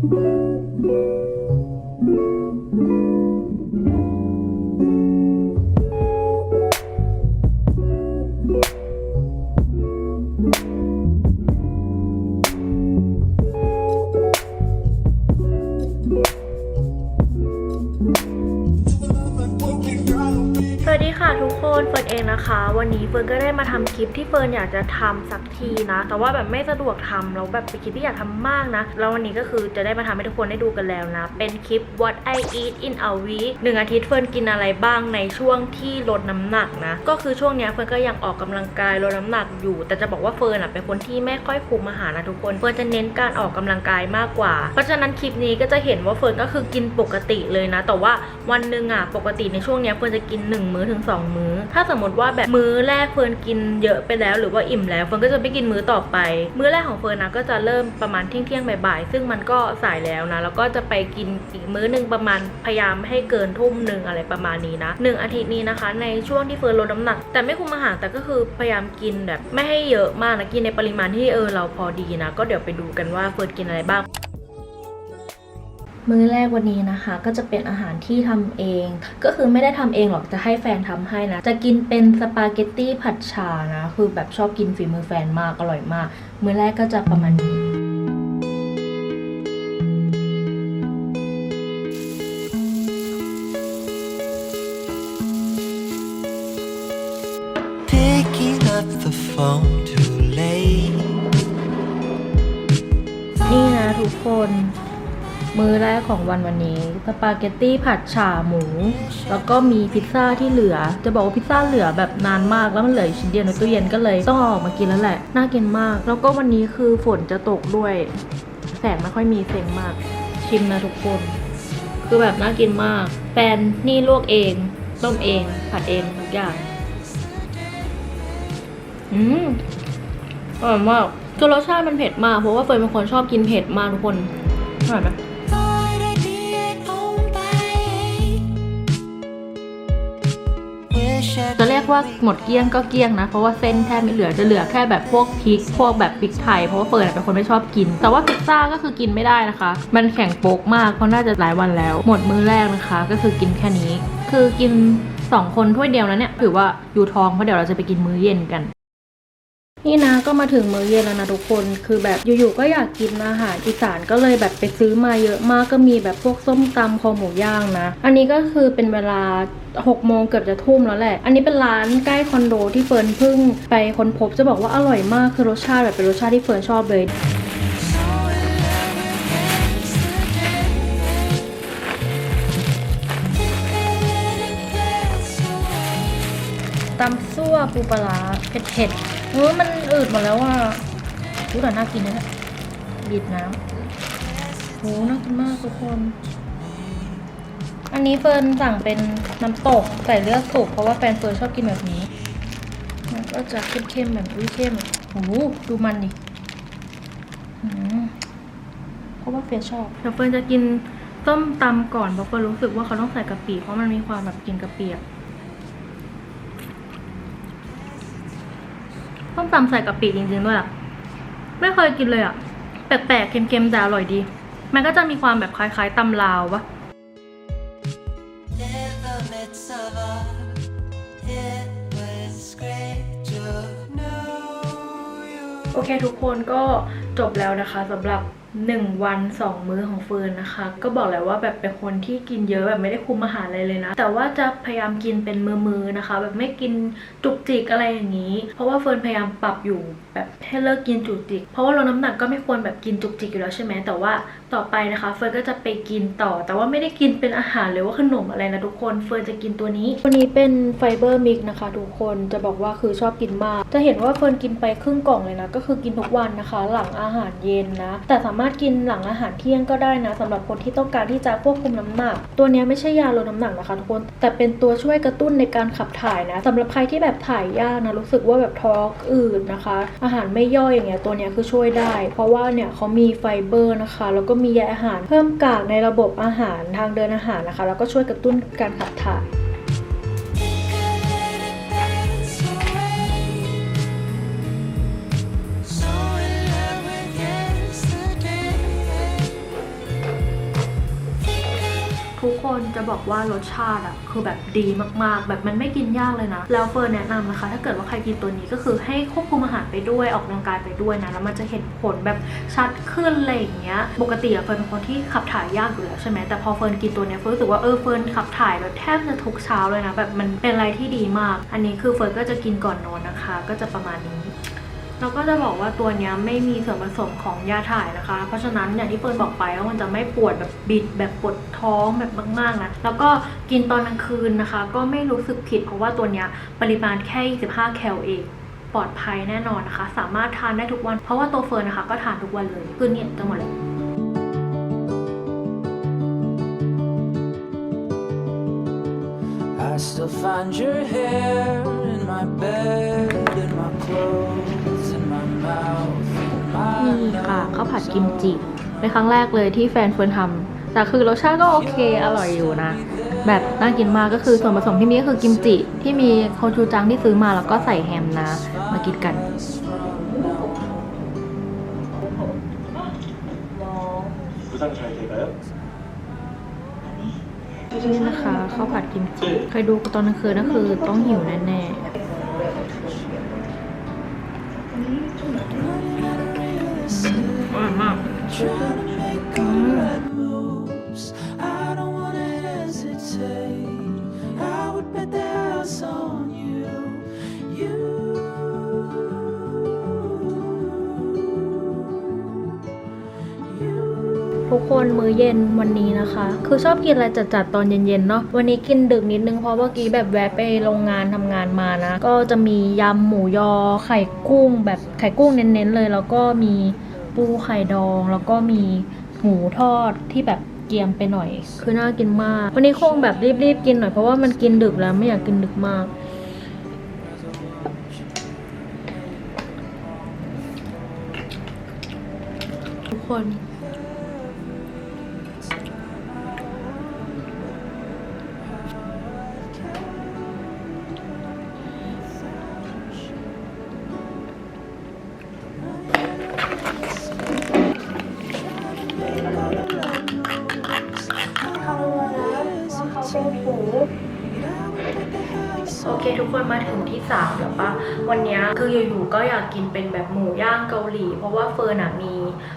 ส กคนเฟิร์นเองนะคะ วันนี้เฟิร์นก็ได้มาทำคลิปที่เฟิร์นอยากจะทำสักทีนะ แต่ว่าแบบไม่สะดวกทำแล้วแบบเป็นคลิปที่อยากทำมากนะแล้ววันนี้ก็คือจะได้มาทำให้ทุกคนได้ดูกันแล้วนะ เป็นคลิป what I eat in a week หนึ่งอาทิตย์เฟิร์นกินอะไรบ้างในช่วงที่ลดน้ำหนักนะ ก็คือช่วงนี้เฟิร์นก็ยังออกกำลังกายลดน้ำหนักอยู่ แต่จะบอกว่าเฟิร์นอะเป็นคนที่ไม่ค่อยคุมอาหารนะทุกคนเฟิร์นจะเน้นการออกกำลังกายมากกว่า เพราะฉะนั้นคลิปนี้ก็จะเห็นว่าเฟิร์นก็คือกินปกติเลยนะ แต่ว่าวันหนึ่งอะปกติในช่วงนี้เฟิร์นจะกิน1มื้อถึง2มื้อถ้าสมมติว่าแบบมื้อแรกเฟิร์นกินเยอะไปแล้ว หรือว่าอิ่มแล้วเฟิร์นก็จะไม่กินมื้อต่อไป มื้อแรกของเฟิร์นนะก็จะเริ่มประมาณเที่ยงเที่ยงบ่ายๆซึ่งมันก็สายแล้วนะแล้วก็จะไปกินอีกมื้อหนึ่งประมาณพยายามให้เกินทุ่มหนึ่งอะไรประมาณนี้นะหนึ่งอาทิตย์นี้นะคะ ในช่วงที่เฟิร์นลดน้ำหนัก แต่ไม่คุมอาหารแต่ก็คือพยายามกินแบบไม่ให้เยอะมากนะกินในปริมาณที่เออเราพอดีนะก็เดี๋ยวไปดูกันว่าเฟิร์นกินอะไรบ้าง มื้อแรกวันนี้นะคะ ก็จะเป็นอาหารที่ทำเอง ก็คือไม่ได้ทำเองหรอกจะให้แฟนทำให้นะ จะกินเป็นสปาเกตตี้ผัดชานะ คือแบบชอบกินฝีมือแฟนมากอร่อยมาก มื้อแรกก็จะประมาณนี้ Picking up the phone too late. นี่นะทุกคน มื้อแรกของวันวันนี้สปาเกตตี้ผัดฉ่าหมู แล้วก็มีพิซซ่าที่เหลือ จะบอกว่าพิซซ่าเหลือแบบนานมากแล้วมันเหลืออยู่ชิ้นเดียวในตู้เย็นก็เลยต้องเอาออกมากินแล้วแหละ น่ากินมาก แล้วก็วันนี้คือฝนจะตกด้วย แสงไม่ค่อยมีเซ็งมาก ชิมนะทุกคน คือแบบน่ากินมากแฟนนี่ลวกเอง ต้มเอง ผัดเองทุกอย่างอืมอร่อยมากคือรสชาติมันเผ็ดมากเพราะว่าเฟิร์นเป็นคนชอบกินเผ็ดมากทุกคนอร่อยไหม จะเรียกว่าหมดเกลี้ยงก็เกลี้ยงนะ เพราะว่าเส้นแทบไม่เหลือจะเหลือแค่แบบพวกพริก พวกแบบพริกไทย เพราะว่าเฟิร์นเป็นคนไม่ชอบกิน แต่ว่าพิซซ่าก็คือกินไม่ได้นะคะ มันแข็งโป๊กมากเพราะน่าจะหลายวันแล้ว หมดมื้อแรกนะคะ ก็คือกินแค่นี้ คือกินสองคนถ้วยเดียวนะเนี่ยถือว่าอยู่ท้องเพราะเดี๋ยวเราจะไปกินมื้อเย็นกัน นี่นะก็มาถึงมื้อเย็นแล้วนะทุกคนคือแบบอยู่ๆก็อยากกินอาหารอีสานก็เลยแบบไปซื้อมาเยอะมากก็มีแบบพวกส้มตำคอหมูย่างนะ อันนี้ก็คือเป็นเวลา6โมงเกือบจะทุ่มแล้วแหละ อันนี้เป็นร้านใกล้คอนโดที่เฟิร์นเพิ่งไปค้นพบจะบอกว่าอร่อยมากคือรสชาติแบบเป็นรสชาติที่เฟิร์นชอบเลยตำซั่วปูปลาร้าเผ็ดๆ เออมันอืดหมดแล้วอะรู้แต่น่ากินนะเนี่ยบีบน้ำโหน่ากินมากทุกคน อันนี้เฟิร์นสั่งเป็นน้ำตกใส่เลือดสุกเพราะว่าแฟนเฟิร์นชอบกินแบบนี้มันก็จะเข้มๆแบบอุ้ยเข้มโอ้โหดูมันดิเพราะว่าเฟิร์นชอบเดี๋ยวเฟิร์นจะกินต้มตำก่อนเพราะเฟิร์นรู้สึกว่าเขาต้องใส่กะปิเพราะมันมีความแบบกินกะปิอะ ต้มตำใส่กะปิจริงๆด้วยอะ ไม่เคยกินเลยอะ แปลกๆ เค็มๆ แต่อร่อยดี มันก็จะมีความแบบคล้ายๆตำลาวปะ never met someone. It was great to know you. โอเคทุกคนก็จบแล้วนะคะสำหรับ 1วัน2มื้อของเฟิร์นนะคะ ก็บอกแล้วว่าแบบเป็นคนที่กินเยอะแบบไม่ได้คุมอาหารอะไรเลยนะ แต่ว่าจะพยายามกินเป็นมือๆนะคะ แบบไม่กินจุกจิกอะไรอย่างนี้ เพราะว่าเฟิร์นพยายามปรับอยู่แบบให้เลิกกินจุกจิก เพราะว่าลดน้ำหนักก็ไม่ควรแบบกินจุกจิกอยู่แล้วใช่ไหมแต่ว่าต่อไปนะคะ เฟิร์นก็จะไปกินต่อ แต่ว่าไม่ได้กินเป็นอาหารหรือว่าขนมอะไรนะทุกคน เฟิร์นจะกินตัวนี้ ตัวนี้เป็นไฟเบอร์มิกนะคะ ทุกคนจะบอกว่าคือชอบกินมาก จะเห็นว่าเฟิร์นกินไปครึ่งกล่องเลยนะก็คือกินทุกวันนะคะ หลังอาหารเย็นนะ แต่สามารถกินหลังอาหารเที่ยงก็ได้นะสำหรับคนที่ต้องการที่จะควบคุมน้ำหนัก ตัวนี้ไม่ใช่ยาลดน้ำหนักนะคะทุกคน แต่เป็นตัวช่วยกระตุ้นในการขับถ่ายนะสำหรับใครที่แบบถ่ายยากนะรู้สึกว่าแบบท้องอืดนะคะ อาหารไม่ย่อยอย่างเงี้ยตัวนี้คือช่วยได้ เพราะว่าเนี่ยเขามีไฟเบอร์นะคะ แล้วก็มีใยอาหารเพิ่มกากในระบบอาหารทางเดินอาหารนะคะ แล้วก็ช่วยกระตุ้นการขับถ่าย จะบอกว่ารสชาติอะคือแบบดีมากๆ แบบมันไม่กินยากเลยนะ แล้วเฟิร์นแนะนำนะคะ ถ้าเกิดว่าใครกินตัวนี้ก็คือให้ควบคุมอาหารไปด้วยออกกำลังกายไปด้วยนะ แล้วมันจะเห็นผลแบบชัดขึ้นอะไรอย่างเงี้ย ปกติอะเฟิร์นเป็นคนที่ขับถ่ายยากอยู่แล้วใช่ไหมแต่พอเฟิร์นกินตัวเนี้ยเฟิร์นรู้สึกว่าเออเฟิร์นขับถ่ายแบบแทบจะทุกเช้าเลยนะ แบบมันเป็นอะไรที่ดีมาก อันนี้คือเฟิร์นก็จะกินก่อนนอนนะคะ ก็จะประมาณนี้ แล้วก็จะบอกว่าตัวนี้ไม่มีส่วนผสมของยาถ่ายนะคะ เพราะฉะนั้นอย่างที่เฟิร์นบอกไปว่ามันจะไม่ปวดแบบบิดแบบปวดท้องแบบมากๆนะแล้วก็กินตอนกลางคืนนะคะ ก็ไม่รู้สึกผิดเพราะว่าตัวนี้ปริมาณแค่ 25 แคลเองปลอดภัยแน่นอนนะคะ สามารถทานได้ทุกวัน เพราะว่าตัวเฟิร์นนะคะก็ทานทุกวันเลยคือเนี่ยจังหมดเลย I still find your hair in my bed, in my clothes, นี่ค่ะข้าวผัดกิมจิเป็นครั้งแรกเลยที่แฟนเฟิร์นทำแต่คือรสชาติก็โอเคอร่อยอยู่นะ แบบน่ากินมากก็คือส่วนผสมที่มีก็คือกิมจิที่มีโคชูจังที่ซื้อมาแล้วก็ใส่แฮมนะ มากินกันนี่นะคะข้าวผัดกิมจิ ใครดูตอนกลางคืนั่นคือต้องหิวแน่ๆ I don't wanna hesitate. I would bet the house on ทุกคนมื้อเย็นวันนี้นะคะ คือชอบกินอะไรจัดๆตอนเย็นๆเนาะวันนี้กินดึกนิดนึงเพราะเมื่อกี้แบบแวะไปโรงงานทำงานมานะ ก็จะมียำหมูยอ ไข่กุ้ง แบบไข่กุ้งเน้นๆเลย แล้วก็มีปูไข่ดอง แล้วก็มีหมูทอดที่แบบเกียมไปหน่อย คือน่ากินมาก วันนี้คงแบบรีบๆกินหน่อยเพราะว่ามันกินดึกแล้วไม่อยากกินดึกมากทุกคน ทุกคนมาถึงที่สามแล้วปะวันนี้คืออยู่ๆก็อยากกินเป็นแบบหมูย่างเกาหลี เพราะว่าเฟิร์นอะมี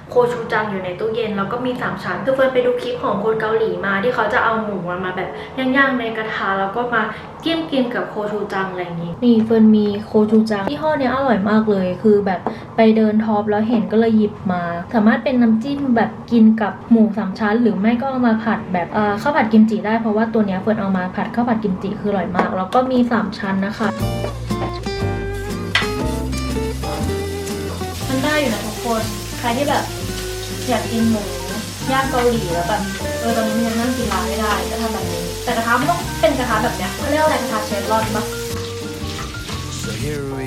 โคชูจังอยู่ในตู้เย็นแล้วก็มีสามชั้นคือเฟิร์นไปดูคลิปของคนเกาหลีมาที่เขาจะเอาหมูมาแบบย่างๆในกระทะแล้วก็มาจิ้มกินกับโคชูจังอะไรอย่างนี้นี่เฟิร์นมีโคชูจังที่ห้อเนี้ยอร่อยมากเลย คือแบบ ไปเดินท็อปแล้วเห็นก็เลยหยิบมา สามารถเป็นน้ำจิ้มแบบกินกับหมูสามชั้น หรือไม่ก็เอามาผัดแบบข้าวผัดกิมจิได้เพราะว่าตัวเนี้ยเฟิร์นเอามาผัดข้าวผัดกิมจิคืออร่อยมาก แล้วก็มีสามชั้นนะคะมันได้อยู่นะทุกคนใครที่แบบอยากกินหมูย่างเกาหลีแล้วแบบเออตอนนี้มันยังนั่งกินร้านไม่ได้ก็ทำแบบนี้ แต่กระทะมันต้องเป็นกระทะแบบเนี้ยเขาเรียกว่าอะไรกระทะเชฟรอนปะ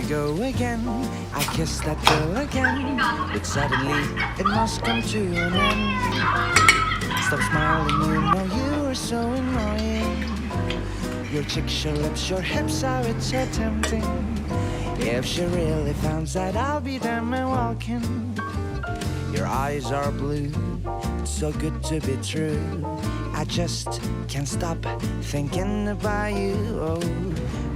go again. I kiss that girl again. But suddenly it must come to an end. Stop smiling, you know you are so annoying. Your cheeks, your lips, your hips, are it's so tempting. If she really finds that I'll be damn and walking. Your eyes are blue, it's so good to be true. I just can't stop thinking about you. Oh,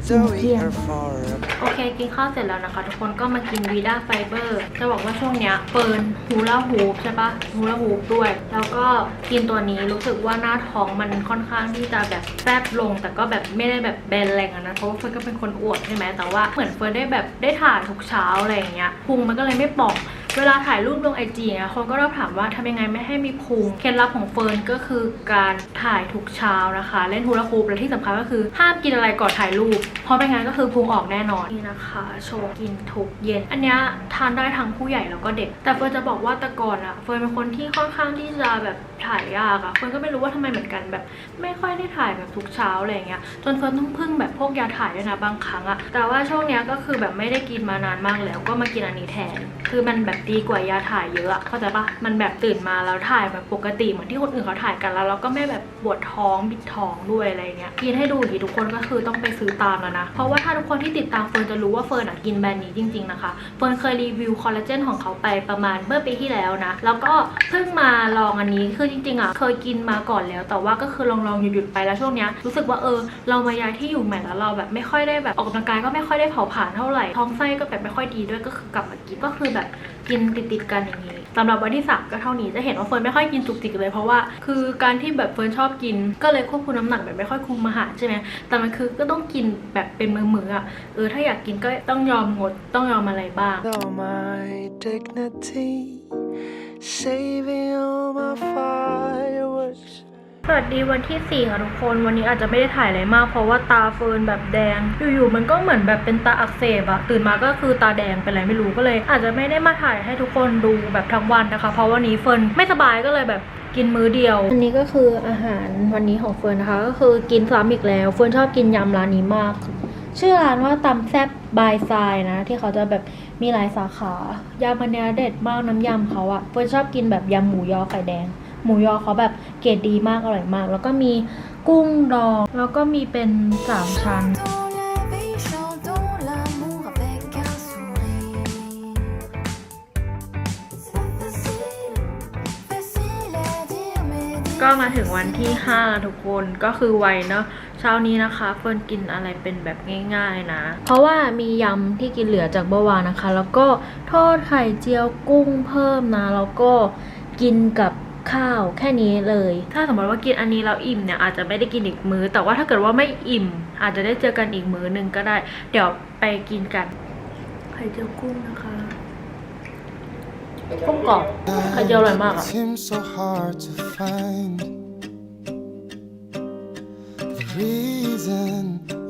though we are far apart. โอเคกินข้าวเสร็จแล้วนะคะ ทุกคนก็มากินวีด้าไฟเบอร์จะบอกว่าช่วงเนี้ยเปิร์นฮูลาฮูปใช่ปะฮูลาฮูปด้วย แล้วก็กินตัวนี้รู้สึกว่าหน้าท้องมันค่อนข้างที่จะแบบแฟบลง แต่ก็แบบไม่ได้แบบแบนแรงอะนะเพราะว่าเฟิร์นก็เป็นคนอวดใช่ไหมแต่ว่าเหมือนเฟิร์นได้แบบได้ถ่ายทุกเช้าอะไรอย่างเงี้ยพุงมันก็เลยไม่ป่อง เวลาถ่ายรูปลงไอจีเนี่ยคนก็เริ่มถามว่าทำยังไงไม่ให้มีพุง เคล็ดลับของเฟิร์นก็คือการถ่ายทุกเช้านะคะ เล่นฮูลาฮูปและที่สำคัญก็คือห้ามกินอะไรก่อนถ่ายรูป เพราะไม่งั้นก็คือพุงออกแน่นอนนี่นะคะโชว์กินทุกเย็น อันนี้ทานได้ทั้งผู้ใหญ่แล้วก็เด็ก แต่เฟิร์นจะบอกว่าแต่ก่อนอะเฟิร์นเป็นคนที่ค่อนข้างที่จะแบบถ่ายยากอะเฟิร์นก็ไม่รู้ว่าทำไมเหมือนกันแบบ ไม่ค่อยได้ถ่ายแบบทุกเช้าอะไรเงี้ยจนเฟิร์นต้องพึ่งแบบพวกยาถ่ายด้วยนะบางครั้งอะแต่ว่าช่วงเนี้ยก็คือแบบไม่ได้กินมานานมากแล้วก็มากินอันนี้แทน คือมันแบบดีกว่ายาถ่ายเยอะเข้าใจปะมันแบบตื่นมาแล้วถ่ายแบบปกติเหมือนที่คนอื่นเขาถ่ายกันแล้วเราก็ไม่แบบปวดท้องบิดท้องด้วยอะไรเงี้ยกินให้ดูอย่างทุกคนก็คือต้องไปซื้อตามแล้วนะ เพราะว่าถ้าทุกคนที่ติดตามเฟิร์นจะรู้ว่าเฟิร์นอะกินแบรนด์นี้จริงๆนะคะเฟิร์นเคยรีวิวคอลลาเจนของเขาไปประมาณเมื่อปีที่แล้วนะ แล้วก็เพิ่งมาลองอันนี้คือจริงๆอะเคยกินมาก่อนแล้ว แต่ว่าก็คือลองๆหยุดๆไปแล้วช่วงเนี้ยรู้สึกว่าเออเรามาย้ายที่อยู่ใหม่แล้วเราแบบไม่ค่อยได้แบบออกกำลังกายก็ไม่ค่อยได้เผาผลาญเท่าไหร่ท้องไส้ก็แบบไม่ค่อยดีด้วยก็คือกลับมากินก็คือแบบ กินติดๆกันอย่างนี้สำหรับวันที่สามก็เท่านี้จะเห็นว่าเฟิร์นไม่ค่อยกินจุกจิกเลยเพราะว่าคือการที่แบบเฟิร์นชอบกิน ก็เลยควบคุมน้ำหนักแบบไม่ค่อยคุมอาหารใช่ไหมแต่มันคือก็ต้องกินแบบเป็นมื้อๆอะเออถ้าอยากกินก็ต้องยอมงดต้องยอมอะไรบ้าง All my dignity, saving all my fireworks. สวัสดีวันที่ 4 ค่ะทุกคนวันนี้อาจจะไม่ได้ถ่ายอะไรมาก เพราะว่าตาเฟิร์นแบบแดง อยู่ๆมันก็เหมือนแบบเป็นตาอักเสบอะตื่นมาก็คือตาแดงเป็นอะไรไม่รู้ก็เลย อาจจะไม่ได้มาถ่ายให้ทุกคนดูแบบทั้งวันนะคะ เพราะวันนี้เฟิร์นไม่สบายก็เลยแบบกินมื้อเดียว อันนี้ก็คืออาหารวันนี้ของเฟิร์นนะคะ ก็คือกินซ้ำอีกแล้ว เฟิร์นชอบกินยำร้านนี้มาก ชื่อร้านว่าตำแซบบายทรายนะ ที่เขาจะแบบมีหลายสาขายำมันเนี้ยเด็ดมากน้ำยำเขาอะเฟิร์นชอบกินแบบยำหมูยอไข่แดง หมูยอเขาแบบเกรดดีมากอร่อยมาก แล้วก็มีกุ้งดอง แล้วก็มีเป็นสามชั้น Dans la vie, chantons l'amour avec un sourire. C'est facile, facile à dire, mais ก็มาถึงวันที่ 5 ทุกคนก็คือไวเนาะเช้านี้นะคะ เฟิร์นกินอะไรเป็นแบบง่ายๆนะ เพราะว่ามียำที่กินเหลือจากเมื่อวานนะคะ แล้วก็ทอดไข่เจียวกุ้งเพิ่มนะ แล้วก็กินกับ ข้าวแค่นี้เลย ถ้าสมมติว่ากินอันนี้แล้วอิ่มเนี่ยอาจจะไม่ได้กินอีกมื้อ แต่ว่าถ้าเกิดว่าไม่อิ่ม อาจจะได้เจอกันอีกมื้อหนึ่งก็ได้ เดี๋ยวไปกินกัน ไข่เจียวกุ้งนะคะกุ้งกรอบไข่เจียวอร่อยมากอะ Seems so hard to find the reason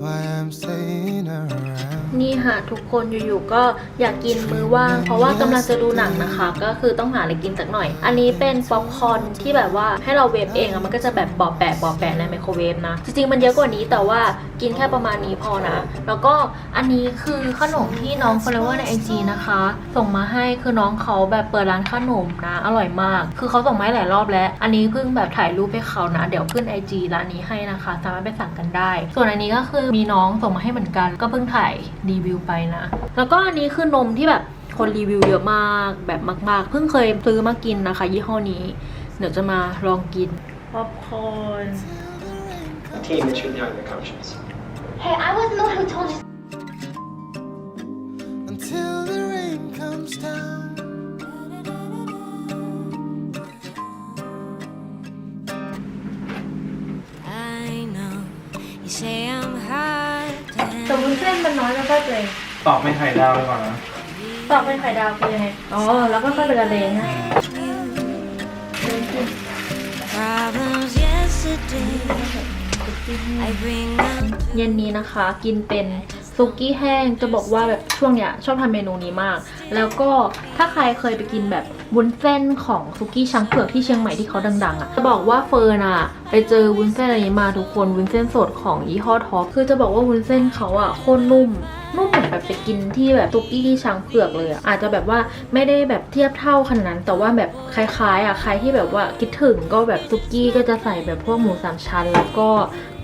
why I'm staying around. นี่ค่ะทุกคนอยู่ๆก็อยากกินมื้อว่าง เพราะว่ากำลังจะดูหนังนะคะ ก็คือต้องหาอะไรกินสักหน่อย อันนี้เป็นป๊อปคอร์นที่แบบว่าให้เราเวฟเองอะมันก็จะแบบบอบแปะบอบแปะในไมโครเวฟนะ จริงๆมันเยอะกว่านี้แต่ว่ากินแค่ประมาณนี้พอนะ แล้วก็อันนี้คือขนมที่น้อง follower ใน IG นะคะ ส่งมาให้คือน้องเขาแบบเปิดร้านขนมนะ อร่อยมาก คือเขาส่งมาให้หลายรอบแล้ว อันนี้เพิ่งแบบถ่ายรูปให้เขานะ เดี๋ยวขึ้น IG ร้านนี้ให้นะคะ สามารถไปสั่งกันได้ ส่วนอันนี้ก็คือมีน้องส่งมาให้เหมือนกัน ก็เพิ่งถ่ายรีวิวไปนะ แล้วก็อันนี้คือนมที่แบบคนรีวิวเยอะมากแบบมากๆ เพิ่งเคยซื้อมากินนะคะ ยี่ห้อนี้ เดี๋ยวจะมาลองกินป๊อปคอร์น Team, it's your young conscience. Hey, I wasn't the one who told you. Until the rain comes down. I know you say I'm hard แต่วุ้นเส้น มันน้อยแล้วก็เลยตอบเป็นไข่ดาวไปก่อนนะตอกเป็นไข่ดาวคือยังไงอ๋อแล้วก็ค่อยเป็นละเลงนะ problems yesterday. I bring them เย็นนี้นะคะ กินเป็น ซุกี้แห้งจะบอกว่าแบบช่วงเนี้ยชอบทำเมนูนี้มาก แล้วก็ถ้าใครเคยไปกินแบบวุ้นเส้นของซุกี้ช้างเผือกที่เชียงใหม่ที่เขาดังๆอะ่ะจะบอกว่าเฟิร์นอะ่ะไปเจอวุ้นเส้นอะไรนี้มาทุกคนวุ้นเส้นสดของยี่ห้อท็อปคือจะบอกว่าวุ้นเส้นเขาอะ่ะโคตรนุ่ม นุ่มเหมือนแบบไปกินที่แบบซุกี้ช้างเผือกเลยอะอาจจะแบบว่าไม่ได้แบบเทียบเท่าขนาดนั้น แต่ว่าแบบคล้ายๆอะใครที่แบบว่าคิดถึงก็แบบซุกี้ก็จะใส่แบบพวกหมูสามชั้น แล้วก็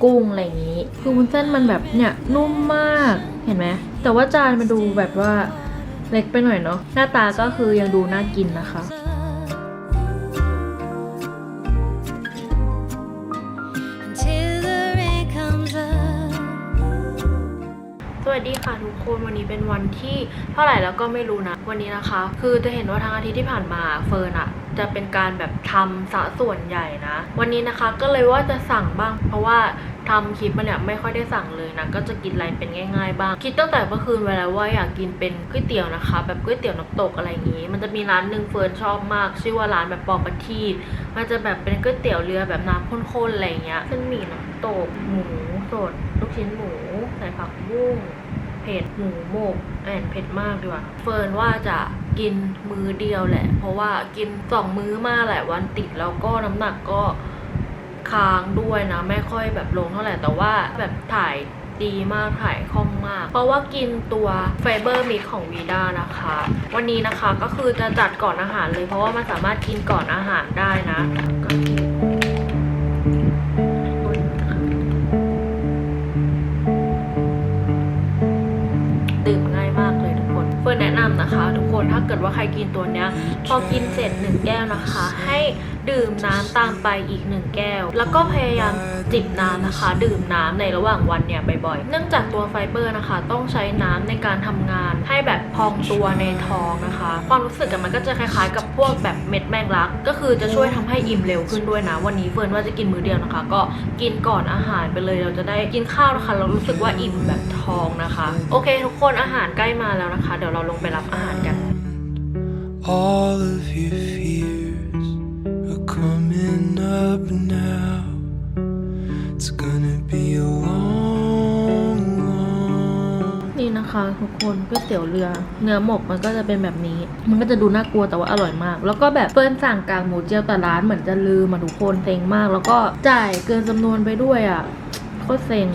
กุ้งอะไรอย่างนี้ คือวุ้นเส้นมันแบบเนี่ยนุ่มมากเห็นไหมแต่ว่าจานมันดูแบบว่าเล็กไปหน่อยเนาะหน้าตาก็คือยังดูน่ากินนะคะ วัสดีค่ะทุกคนวันนี้เป็นวันที่เท่าไหร่แล้วก็ไม่รู้นะ วันนี้นะคะ คือจะเห็นว่าทางอาทิตย์ที่ผ่านมาเฟิร์นอะจะเป็นการแบบทำสะส่วนใหญ่นะ วันนี้นะคะก็เลยว่าจะสั่งบ้าง เพราะว่าทำคลิปมาเนี่ยไม่ค่อยได้สั่งเลยนะก็จะกินอะไรเป็นง่าย ๆ บ้าง คิดตั้งแต่เมื่อคืนไว้แล้วว่าอยากกินเป็นก๋วยเตี๋ยวนะคะ แบบก๋วยเตี๋ยวน้ำตกอะไรอย่างนี้ มันจะมีร้านหนึ่งเฟิร์นชอบมาก ชื่อว่าร้านแบบปอประทีปมันจะแบบเป็นก๋วยเตี๋ยวเรือแบบน้ำข้นๆอะไรอย่างเงี้ยเส้นหมี่น้ำตกหมูสดลูกชิ้นหมูใส่ผักบุ้ง ผ็ดหมูหมกแอนเผ็ดมากดีกว่า เฟิร์นว่าจะกินมื้อเดียวแหละ เพราะว่ากินสองมื้อมาหลายวันติดแล้วก็น้ำหนักก็ค้างด้วยนะ ไม่ค่อยแบบลงเท่าไหร่แต่ว่าแบบถ่ายดีมากถ่ายคล่องมาก เพราะว่ากินตัวไฟเบอร์มิกของวีด้านะคะ วันนี้นะคะก็คือจะจัดก่อนอาหารเลย เพราะว่ามันสามารถกินก่อนอาหารได้นะ เกิดว่าใครกินตัวเนี้ยพอกินเสร็จหนึ่งแก้วนะคะ ให้ดื่มน้ำตามไปอีกหนึ่งแก้ว แล้วก็พยายามจิบน้ำนะคะ ดื่มน้ำในระหว่างวันเนี่ยบ่อยๆ เนื่องจากตัวไฟเบอร์นะคะ ต้องใช้น้ำในการทำงาน ให้แบบพองตัวในท้องนะคะ ความรู้สึกมันก็จะคล้ายๆ กับพวกแบบเม็ดแมงลัก ก็คือจะช่วยทำให้อิ่มเร็วขึ้นด้วยนะ วันนี้เฟิร์นว่าจะกินมื้อเดียวนะคะ ก็กินก่อนอาหารไปเลยเราจะได้กินข้าวนะคะ เรารู้สึกว่าอิ่มแบบท้องนะคะ โอเค ทุกคนอาหารใกล้มาแล้วนะคะ เดี๋ยวเราลงไปรับอาหารกัน All of your fears are coming up now. It's gonna be a long, long นี่นะคะทุกคนก๋วยเตี๋ยวเรือ เนื้อหมกมันก็จะเป็นแบบนี้ มันก็จะดูน่ากลัวแต่ว่าอร่อยมาก แล้วก็แบบเฟิร์นสั่งกากหมูเจียวแต่ร้านเหมือนจะลืมมาทุกคนเซ็งมาก แล้วก็จ่ายเกินจำนวนไปด้วยอะโคตรเซ็ง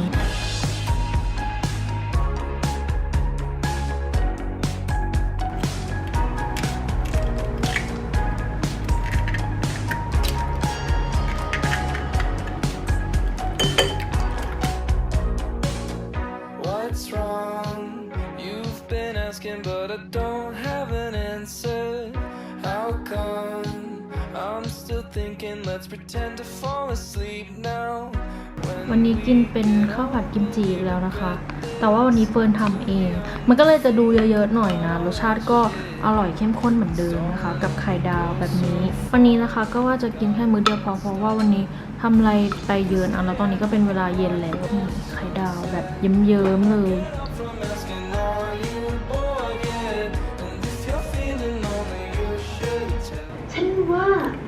วันนี้กินเป็นข้าวผัดกิมจิอีกแล้วนะคะ แต่ว่าวันนี้เฟิร์นทำเอง มันก็เลยจะดูเยอะๆหน่อยนะ รสชาติก็อร่อยเข้มข้นเหมือนเดิมนะคะ กับไข่ดาวแบบนี้ วันนี้นะคะก็ว่าจะกินแค่มื้อเดียวพอเพราะว่าวันนี้ทำอะไรไปเยอะนะแล้วตอนนี้ก็เป็นเวลาเย็นแล้วไข่ดาวแบบเยิ้มๆเลย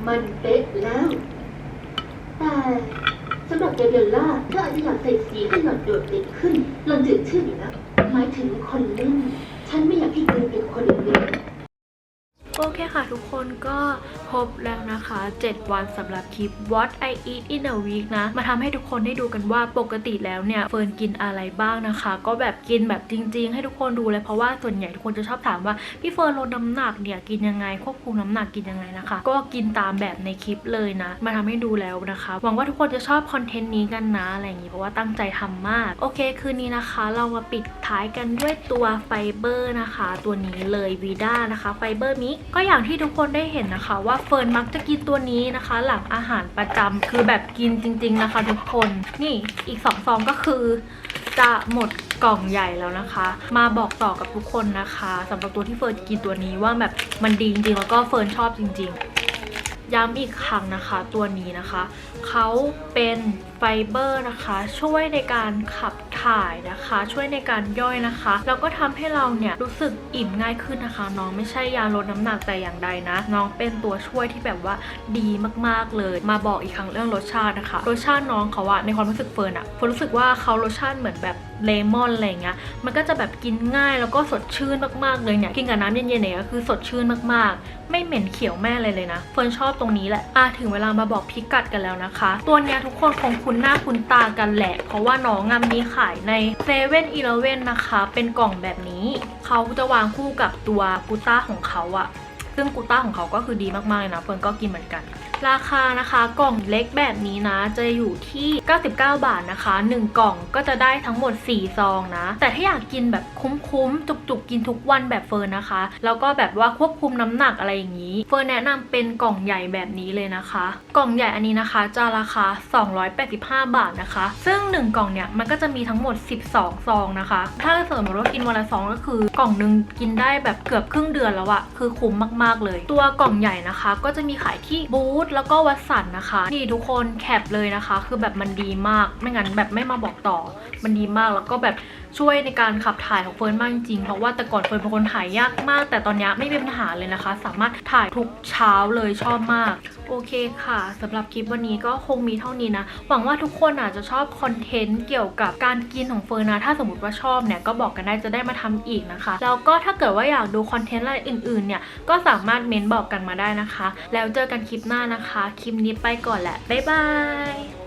มันเป๊ะแล้ว แต่สำหรับเดเบลล่าเธออาจจะอยากใส่สีให้หล่อนโดดเด่นขึ้นหล่อนจืดชื่ออยู่นะหมายถึงคนเล่น ฉันไม่อยากให้เธอเป็นคนเล่น โอเคค่ะทุกคนก็ครบแล้วนะคะ 7 วันสำหรับคลิป What I Eat in a Week นะ มาทำให้ทุกคนได้ดูกันว่าปกติแล้วเนี่ย เฟิร์นกินอะไรบ้างนะคะ ก็แบบกินแบบจริง ๆ ให้ทุกคนดูเลยเพราะว่าส่วนใหญ่ทุกคนจะชอบถามว่าพี่เฟิร์นลดน้ำหนักเนี่ยกินยังไงควบคุมน้ำหนักกินยังไงนะคะ ก็กินตามแบบในคลิปเลยนะ มาทำให้ดูแล้วนะคะ หวังว่าทุกคนจะชอบคอนเทนต์นี้กันนะอะไรอย่างนี้เพราะว่าตั้งใจทำมาก โอเค คืนนี้นะคะ เรามาปิดท้ายกันด้วยตัวไฟเบอร์นะคะ ตัวนี้เลยวีด้านะคะไฟเบอร์มิกก็อย่างที่ทุกคนได้เห็นนะคะ ว่าเฟิร์นมักจะกินตัวนี้นะคะ หลังอาหารประจำคือแบบกินจริง ๆนะคะ ทุกคนนี่อีกสองซองก็คือจะหมดกล่องใหญ่แล้วนะคะ มาบอกต่อกับทุกคนนะคะสำหรับตัวที่เฟิร์นกินตัวนี้ว่าแบบมันดีจริงๆแล้วก็เฟิร์นชอบจริง ๆ ย้ำอีกครั้งนะคะ ตัวนี้นะคะเขาเป็น ฟเบอร์นะคะ ช่วยในการขับถ่ายนะคะ ช่วยในการย่อยนะคะ แล้วก็ทำให้เราเนี่ยรู้สึกอิ่มง่ายขึ้นนะคะ น้องไม่ใช่ยาลดน้ำหนักแต่อย่างใดนะ น้องเป็นตัวช่วยที่แบบว่าดีมากๆเลย มาบอกอีกครั้งเรื่องรสชาตินะคะ รสชาติน้องเขาอะในความรู้สึกเฟิร์นอะเฟิร์นรู้สึกว่าเขารสชาติเหมือนแบบ เลมอนอะไรเงี้ยมันก็จะแบบกินง่ายแล้วก็สดชื่นมากๆเลยเนี่ยกินกับน้ำเย็นๆเนี่ยคือสดชื่นมากๆ ไม่เหม็นเขียวแม่เลยเลยนะเฟิร์นชอบตรงนี้แหละอะถึงเวลามาบอกพิกัดกันแล้วนะคะ ตัวเนี้ยทุกคนคงคุ้นหน้าคุ้นตากันแหละ เพราะว่าน้องงามมีขายในเซเว่นอีเลเว่นนะคะ เป็นกล่องแบบนี้ เขาจะวางคู่กับตัวกูต้าของเขาอะ ซึ่งกูต้าของเขาก็คือดีมากๆเลยนะเฟิร์นก็กินเหมือนกัน ราคานะคะกล่องเล็กแบบนี้นะ จะอยู่ที่ 99 บาทนะคะ 1 กล่องก็จะได้ทั้งหมด 4 ซองนะ แต่ถ้าอยากกินแบบคุ้มๆ จุกๆ กินทุกวันแบบเฟิร์นนะคะ แล้วก็แบบว่าควบคุมน้ำหนักอะไรอย่างนี้ เฟิร์นแนะนำเป็นกล่องใหญ่แบบนี้เลยนะคะ กล่องใหญ่อันนี้นะคะ จะราคา 285 บาทนะคะ ซึ่ง 1 กล่องเนี่ยมันก็จะมีทั้งหมด 12 ซองนะคะ ถ้าสมมติว่ากินวันละซองก็คือกล่องหนึงกินได้แบบเกือบครึ่งเดือนแล้วอะคือคุ้มมากๆเลย ตัวกล่องใหญ่นะคะ ก็จะมีขายที่บูธแล้วก็วัดสันนะคะ นี่ทุกคนแคปเลยนะคะ คือแบบมันดีมากไม่งั้นแบบไม่มาบอกต่อมันดีมากแล้วก็แบบ ช่วยในการขับถ่ายของเฟิร์นมากจริงเพราะว่าแต่ก่อนเฟิร์นเป็นคนถ่ายยากมาก แต่ตอนนี้ไม่มีปัญหาเลยนะคะ สามารถถ่ายทุกเช้าเลยชอบมาก โอเคค่ะสำหรับคลิปวันนี้ก็คงมีเท่านี้นะ หวังว่าทุกคนอาจจะชอบคอนเทนต์เกี่ยวกับการกินของเฟิร์นนะ ถ้าสมมติว่าชอบเนี่ยก็บอกกันได้จะได้มาทำอีกนะคะ แล้วก็ถ้าเกิดว่าอยากดูคอนเทนต์อะไรอื่นๆเนี่ยก็สามารถเมนบอกกันมาได้นะคะ แล้วเจอกันคลิปหน้านะคะ คลิปนี้ไปก่อนแหละบ๊ายบาย